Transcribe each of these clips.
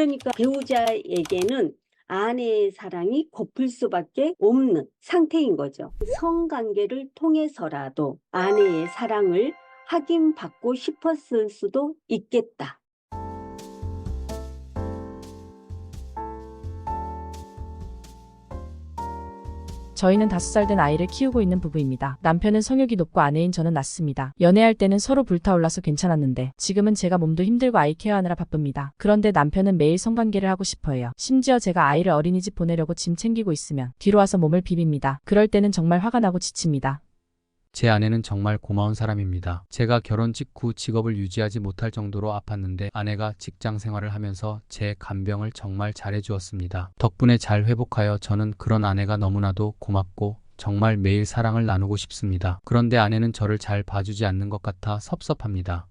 그러니까 배우자에게는 아내의 사랑이 고플 수밖에 없는 상태인 거죠. 성관계를 통해서라도 아내의 사랑을 확인받고 싶었을 수도 있겠다. 저희는 다섯 살된 아이를 키우고 있는 부부입니다. 남편은 성욕이 높고 아내인 저는 낮습니다. 연애할 때는 서로 불타올라서 괜찮았는데 지금은 제가 몸도 힘들고 아이 케어하느라 바쁩니다. 그런데 남편은 매일 성관계를 하고 싶어 해요. 심지어 제가 아이를 어린이집 보내려고 짐 챙기고 있으면 뒤로 와서 몸을 비빕니다. 그럴 때는 정말 화가 나고 지칩니다. 제 아내는 정말 고마운 사람입니다. 제가 결혼 직후 직업을 유지하지 못할 정도로 아팠는데 아내가 직장 생활을 하면서 제 간병을 정말 잘해주었습니다. 덕분에 잘 회복하여 저는 그런 아내가 너무나도 고맙고 정말 매일 사랑을 나누고 싶습니다. 그런데 아내는 저를 잘 봐주지 않는 것 같아 섭섭합니다.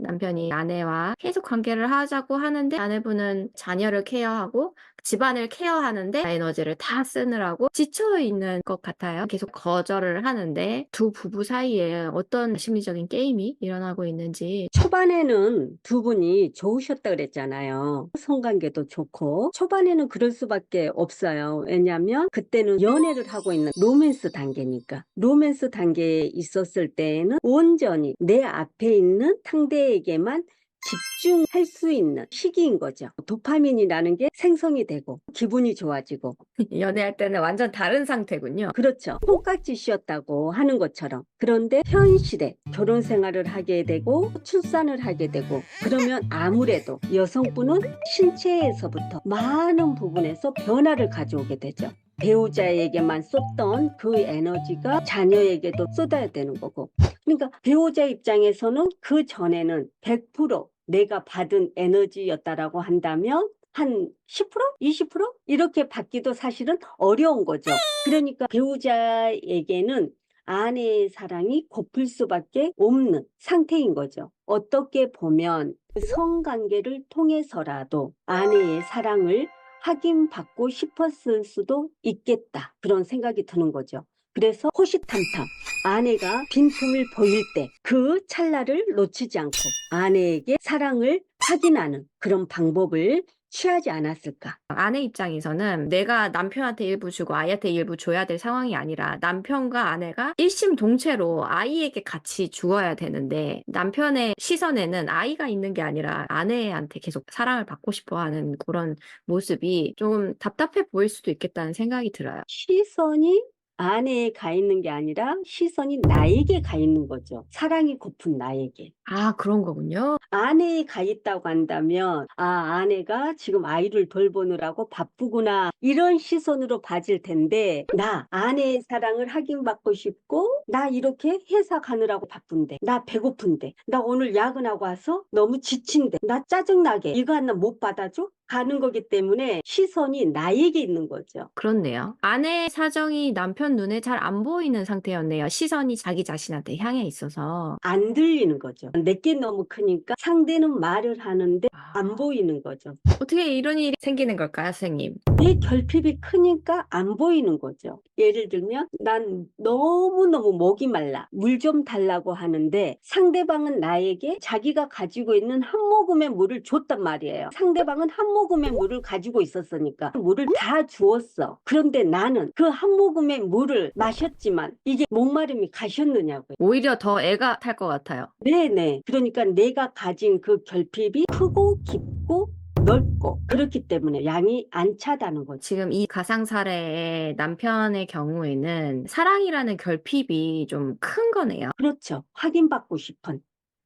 남편이 아내와 계속 관계를 하자고 하는데 아내분은 자녀를 케어하고 집안을 케어하는데 에너지를 다 쓰느라고 지쳐 있는 것 같아요. 계속 거절을 하는데 두 부부 사이에 어떤 심리적인 게임이 일어나고 있는지 초반에는 두 분이 좋으셨다 그랬잖아요. 성관계도 좋고 초반에는 그럴 수밖에 없어요. 왜냐하면 그때는 연애를 하고 있는 로맨스 단계니까 로맨스 단계에 있었을 때에는 온전히 내 앞에 있는 상대에게만 집중할 수 있는 시기인 거죠. 도파민이라는 게 생성이 되고 기분이 좋아지고 연애할 때는 완전 다른 상태군요. 그렇죠. 콩깍지 씌었다고 하는 것처럼. 그런데 현실에 결혼 생활을 하게 되고 출산을 하게 되고 그러면 아무래도 여성분은 신체에서부터 많은 부분에서 변화를 가져오게 되죠. 배우자에게만 쏟던 그 에너지가 자녀에게도 쏟아야 되는 거고. 그러니까 배우자 입장에서는 그 전에는 100% 내가 받은 에너지였다라고 한다면 한 10%? 20%? 이렇게 받기도 사실은 어려운 거죠. 그러니까 배우자에게는 아내의 사랑이 고플 수밖에 없는 상태인 거죠. 어떻게 보면 성관계를 통해서라도 아내의 사랑을 확인받고 싶었을 수도 있겠다. 그런 생각이 드는 거죠. 그래서 호시탐탐 아내가 빈틈을 보일 때 그 찰나를 놓치지 않고 아내에게 사랑을 확인하는 그런 방법을 취하지 않았을까. 아내 입장에서는 내가 남편한테 일부 주고 아이한테 일부 줘야 될 상황이 아니라 남편과 아내가 일심동체로 아이에게 같이 주어야 되는데 남편의 시선에는 아이가 있는 게 아니라 아내한테 계속 사랑을 받고 싶어 하는 그런 모습이 좀 답답해 보일 수도 있겠다는 생각이 들어요. 시선이 아내에 가 있는 게 아니라 시선이 나에게 가 있는 거죠. 사랑이 고픈 나에게. 아, 그런 거군요. 아내에 가 있다고 한다면, 아, 아내가 지금 아이를 돌보느라고 바쁘구나. 이런 시선으로 봐질 텐데, 나, 아내의 사랑을 확인받고 싶고, 나 이렇게 회사 가느라고 바쁜데, 나 배고픈데, 나 오늘 야근하고 와서 너무 지친데, 나 짜증나게, 이거 하나 못 받아줘? 가는 거기 때문에 시선이 나에게 있는 거죠. 그렇네요. 아내의 사정이 남편 눈에 잘 안 보이는 상태였네요. 시선이 자기 자신한테 향해 있어서. 안 들리는 거죠. 내게 너무 크니까 상대는 말을 하는데 안 아, 보이는 거죠. 어떻게 이런 일이 생기는 걸까요, 선생님? 내 결핍이 크니까 안 보이는 거죠. 예를 들면 난 너무너무 목이 말라. 물 좀 달라고 하는데 상대방은 나에게 자기가 가지고 있는 한 모금의 물을 줬단 말이에요. 상대방은 한 모금의 물을 가지고 있었으니까 물을 다 주었어. 그런데 나는 그 한 모금의 물을 마셨지만 이게 목마름이 가셨느냐고요. 오히려 더 애가 탈 것 같아요. 네네. 그러니까 내가 가진 그 결핍이 크고 깊고 넓고 그렇기 때문에 양이 안 차다는 거죠. 지금 이 가상 사례의 남편의 경우에는 사랑이라는 결핍이 좀 큰 거네요. 그렇죠. 확인받고 싶은.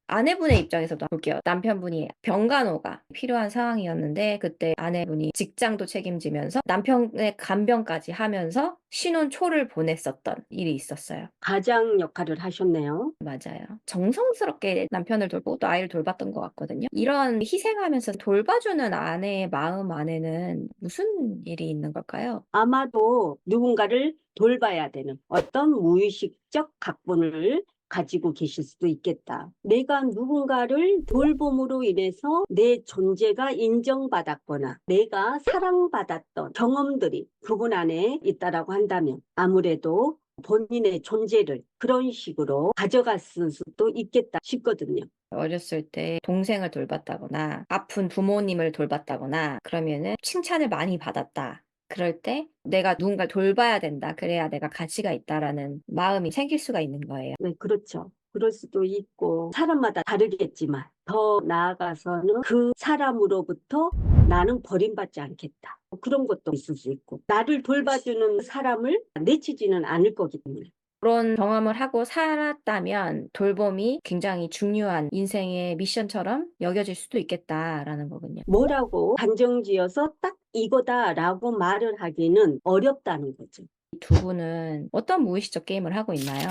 아내분의 입장에서도 볼게요. 남편분이 병간호가 필요한 상황이었는데 그때 아내분이 직장도 책임지면서 남편의 간병까지 하면서 신혼 초를 보냈었던 일이 있었어요. 가장 역할을 하셨네요. 맞아요. 정성스럽게 남편을 돌보고 또 아이를 돌봤던 것 같거든요. 이런 희생하면서 돌봐주는 아내의 마음 안에는 무슨 일이 있는 걸까요? 아마도 누군가를 돌봐야 되는 어떤 무의식적 각본을 가지고 계실 수도 있겠다. 내가 누군가를 돌봄으로 인해서 내 존재가 인정받았거나 내가 사랑받았던 경험들이 그분 안에 있다라고 한다면 아무래도 본인의 존재를 그런 식으로 가져갔을 수도 있겠다 싶거든요. 어렸을 때 동생을 돌봤다거나 아픈 부모님을 돌봤다거나 그러면은 칭찬을 많이 받았다. 그럴 때 내가 누군가를 돌봐야 된다. 그래야 내가 가치가 있다라는 마음이 생길 수가 있는 거예요. 네, 그렇죠. 그럴 수도 있고 사람마다 다르겠지만 더 나아가서는 그 사람으로부터 나는 버림받지 않겠다. 그런 것도 있을 수 있고 나를 돌봐주는 사람을 내치지는 않을 거기 때문에 그런 경험을 하고 살았다면 돌봄이 굉장히 중요한 인생의 미션처럼 여겨질 수도 있겠다라는 거군요. 뭐라고 단정지어서 딱 이거다라고 말을 하기는 어렵다는 거죠. 이두 분은 어떤 무의식적 게임을 하고 있나요?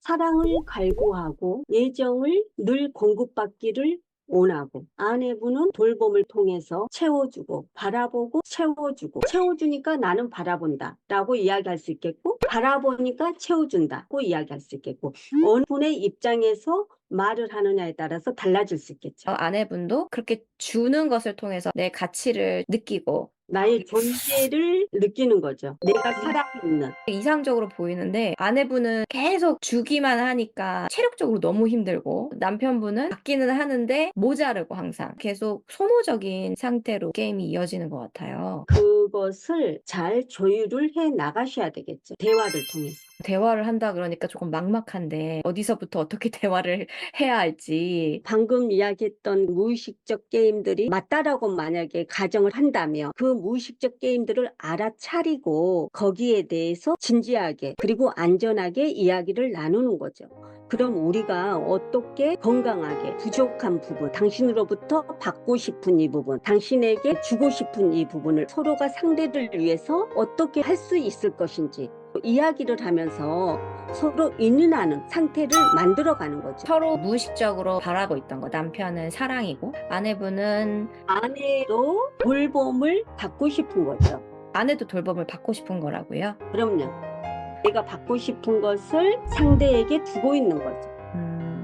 사랑을 갈구하고 애정을 늘 공급받기를 원하고 아내분은 돌봄을 통해서 채워주고 바라보고 채워주고. 채워주니까 나는 바라본다. 라고 이야기할 수 있겠고 바라보니까 채워준다고 이야기할 수 있겠고 어느 분의 입장에서 말을 하느냐에 따라서 달라질 수 있겠죠. 어, 아내분도 그렇게 주는 것을 통해서 내 가치를 느끼고 나의 존재를 느끼는 거죠. 내가 살아있는 이상적으로 보이는데 아내분은 계속 주기만 하니까 체력적으로 너무 힘들고 남편분은 받기는 하는데 모자르고 항상 계속 소모적인 상태로 게임이 이어지는 것 같아요. 그것을 잘 조율을 해 나가셔야 되겠죠. 대화를 통해서. 대화를 한다 그러니까 조금 막막한데 어디서부터 어떻게 대화를 해야 할지 방금 이야기했던 무의식적 게임들이 맞다라고 만약에 가정을 한다면 그 무의식적 게임들을 알아차리고 거기에 대해서 진지하게 그리고 안전하게 이야기를 나누는 거죠. 그럼 우리가 어떻게 건강하게 부족한 부분, 당신으로부터 받고 싶은 이 부분, 당신에게 주고 싶은 이 부분을 서로가 상대를 위해서 어떻게 할 수 있을 것인지 이야기를 하면서 서로 인연하는 상태를 만들어가는 거죠. 서로 무의식적으로 바라고 있던 거 남편은 사랑이고 아내분은 아내도 돌봄을 받고 싶은 거죠. 아내도 돌봄을 받고 싶은 거라고요. 그럼요. 내가 받고 싶은 것을 상대에게 두고 있는 거죠.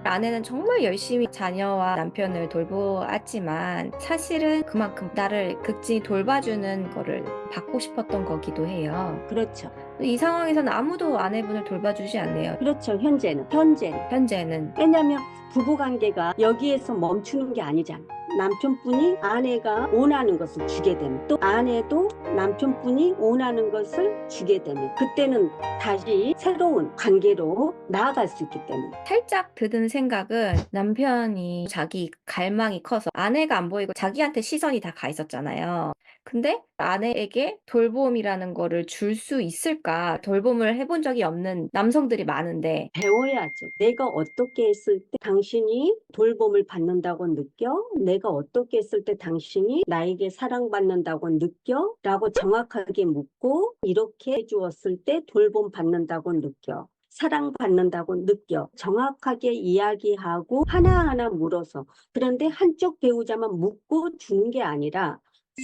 음, 아내는 정말 열심히 자녀와 남편을 돌보았지만 사실은 그만큼 나를 극진히 돌봐주는 거를 받고 싶었던 거기도 해요. 그렇죠. 이 상황에서는 아무도 아내분을 돌봐주지 않네요. 그렇죠. 현재는. 현재는. 현재는 왜냐면 부부 관계가 여기에서 멈추는 게 아니잖아. 남편분이 아내가 원하는 것을 주게 되면 또 아내도 남편분이 원하는 것을 주게 되면 그때는 다시 새로운 관계로 나아갈 수 있기 때문에 살짝 드는 생각은 남편이 자기 갈망이 커서 아내가 안 보이고 자기한테 시선이 다 가 있었잖아요. 근데 아내에게 돌봄이라는 거를 줄 수 있을까? 돌봄을 해본 적이 없는 남성들이 많은데 배워야죠. 내가 어떻게 했을 때 당신이 돌봄을 받는다고 느껴? 내가 어떻게 했을 때 당신이 나에게 사랑받는다고 느껴? 라고 정확하게 묻고 이렇게 해주었을 때 돌봄 받는다고 느껴. 사랑받는다고 느껴. 정확하게 이야기하고 하나하나 물어서. 그런데 한쪽 배우자만 묻고 주는 게 아니라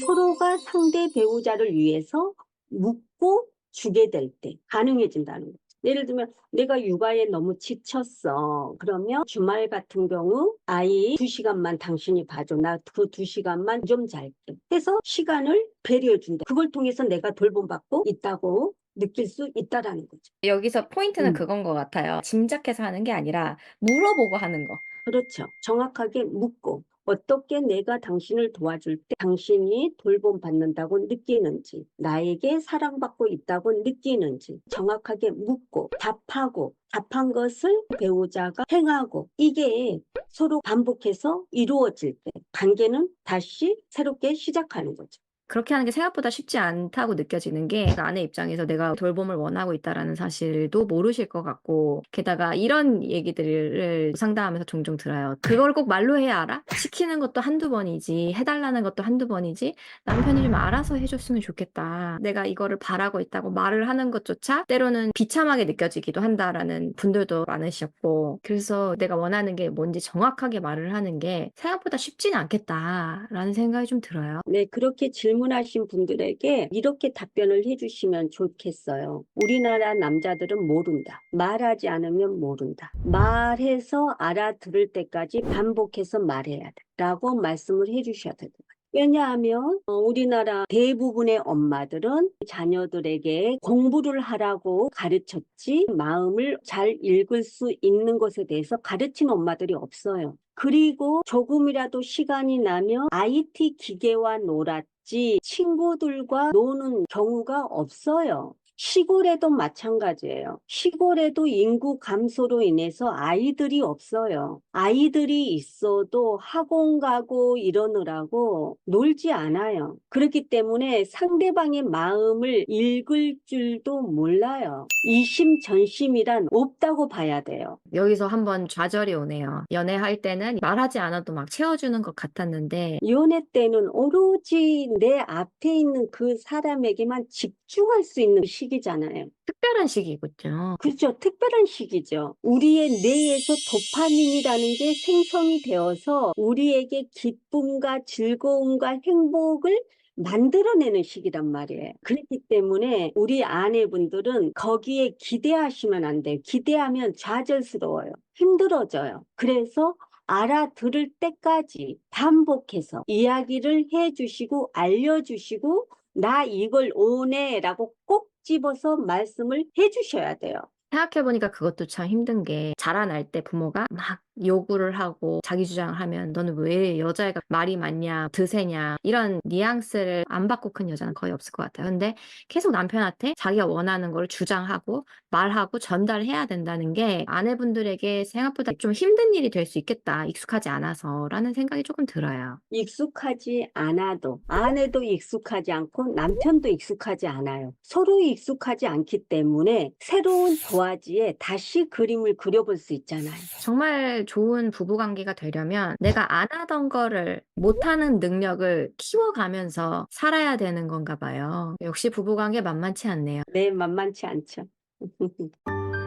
서로가 상대 배우자를 위해서 묻고 주게 될 때 가능해진다는 거죠. 예를 들면 내가 육아에 너무 지쳤어. 그러면 주말 같은 경우 아이 두 시간만 당신이 봐줘. 나 그 두 시간만 좀 잘게. 해서 시간을 배려준다. 그걸 통해서 내가 돌봄받고 있다고 느낄 수 있다라는 거죠. 여기서 포인트는 음. 그건 것 같아요. 짐작해서 하는 게 아니라 물어보고 하는 거. 그렇죠. 정확하게 묻고 어떻게 내가 당신을 도와줄 때 당신이 돌봄받는다고 느끼는지, 나에게 사랑받고 있다고 느끼는지 정확하게 묻고 답하고 답한 것을 배우자가 행하고 이게 서로 반복해서 이루어질 때 관계는 다시 새롭게 시작하는 거죠. 그렇게 하는 게 생각보다 쉽지 않다고 느껴지는 게 아내 입장에서 내가 돌봄을 원하고 있다라는 사실도 모르실 것 같고 게다가 이런 얘기들을 상담하면서 종종 들어요. 그걸 꼭 말로 해야 알아? 시키는 것도 한두 번이지 해달라는 것도 한두 번이지 남편이 좀 알아서 해줬으면 좋겠다. 내가 이거를 바라고 있다고 말을 하는 것조차 때로는 비참하게 느껴지기도 한다라는 분들도 많으셨고 그래서 내가 원하는 게 뭔지 정확하게 말을 하는 게 생각보다 쉽지는 않겠다라는 생각이 좀 들어요. 네, 그렇게 질문 하신 분들에게 이렇게 답변을 해주시면 좋겠어요. 우리나라 남자들은 모른다. 말하지 않으면 모른다. 말해서 알아들을 때까지 반복해서 말해야 돼. 라고 말씀을 해주셔야 될것 같아요. 왜냐하면 어, 우리나라 대부분의 엄마들은 자녀들에게 공부를 하라고 가르쳤지 마음을 잘 읽을 수 있는 것에 대해서 가르친 엄마들이 없어요. 그리고 조금이라도 시간이 나면 IT 기계와 놀았 지 친구들과 노는 경우가 없어요. 시골에도 마찬가지예요. 시골에도 인구 감소로 인해서 아이들이 없어요. 아이들이 있어도 학원 가고 이러느라고 놀지 않아요. 그렇기 때문에 상대방의 마음을 읽을 줄도 몰라요. 이심전심이란 없다고 봐야 돼요. 여기서 한번 좌절이 오네요. 연애할 때는 말하지 않아도 막 채워주는 것 같았는데 연애 때는 오로지 내 앞에 있는 그 사람에게만 집중할 수 있는 시기 잖아요. 특별한 시기군요. 그렇죠. 특별한 시기죠. 우리의 뇌에서 도파민이라는 게 생성이 되어서 우리에게 기쁨과 즐거움과 행복을 만들어내는 시기란 말이에요. 그렇기 때문에 우리 아내분들은 거기에 기대하시면 안 돼요. 기대하면 좌절스러워요. 힘들어져요. 그래서 알아들을 때까지 반복해서 이야기를 해주시고 알려주시고 나 이걸 오네 라고 꼭 집어서 말씀을 해주셔야 돼요. 생각해보니까 그것도 참 힘든 게 자라날 때 부모가 막 요구를 하고 자기 주장을 하면 너는 왜 여자애가 말이 많냐, 드세냐 이런 뉘앙스를 안 받고 큰 여자는 거의 없을 것 같아요. 근데 계속 남편한테 자기가 원하는 걸 주장하고 말하고 전달해야 된다는 게 아내분들에게 생각보다 좀 힘든 일이 될 수 있겠다. 익숙하지 않아서라는 생각이 조금 들어요. 익숙하지 않아도 아내도 익숙하지 않고 남편도 익숙하지 않아요. 서로 익숙하지 않기 때문에 새로운 도화지에 다시 그림을 그려볼 수 있잖아요. 정말 좋은 부부관계가 되려면 내가 안 하던 거를 못하는 능력을 키워가면서 살아야 되는 건가 봐요. 역시 부부관계 만만치 않네요. 네, 만만치 않죠.